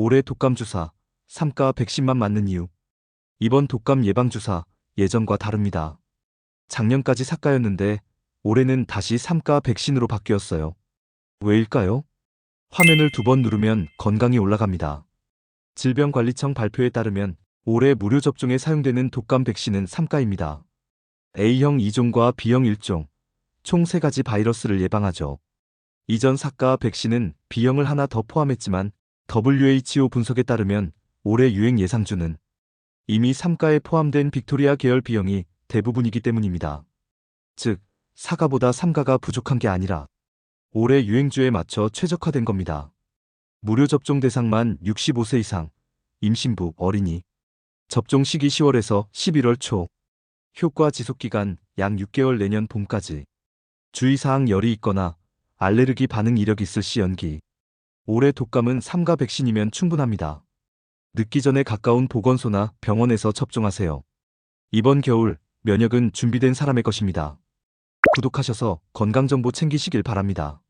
올해 독감 주사, 3가 백신만 맞는 이유. 이번 독감 예방 주사 예전과 다릅니다. 작년까지 4가였는데 올해는 다시 3가 백신으로 바뀌었어요. 왜일까요? 화면을 두 번 누르면 건강이 올라갑니다. 질병관리청 발표에 따르면 올해 무료 접종에 사용되는 독감 백신은 3가입니다. A형 2종과 B형 1종, 총 3가지 바이러스를 예방하죠. 이전 4가 백신은 B형을 하나 더 포함했지만 WHO 분석에 따르면 올해 유행 예상주는 이미 3가에 포함된 빅토리아 계열 B형이 대부분이기 때문입니다. 즉, 4가보다 3가가 부족한 게 아니라 올해 유행주에 맞춰 최적화된 겁니다. 무료 접종 대상만 65세 이상, 임신부, 어린이. 접종 시기 10월에서 11월 초. 효과 지속 기간 약 6개월 내년 봄까지. 주의사항 열이 있거나 알레르기 반응 이력 있을 시 연기. 올해 독감은 3가 백신이면 충분합니다. 늦기 전에 가까운 보건소나 병원에서 접종하세요. 이번 겨울 면역은 준비된 사람의 것입니다. 구독하셔서 건강정보 챙기시길 바랍니다.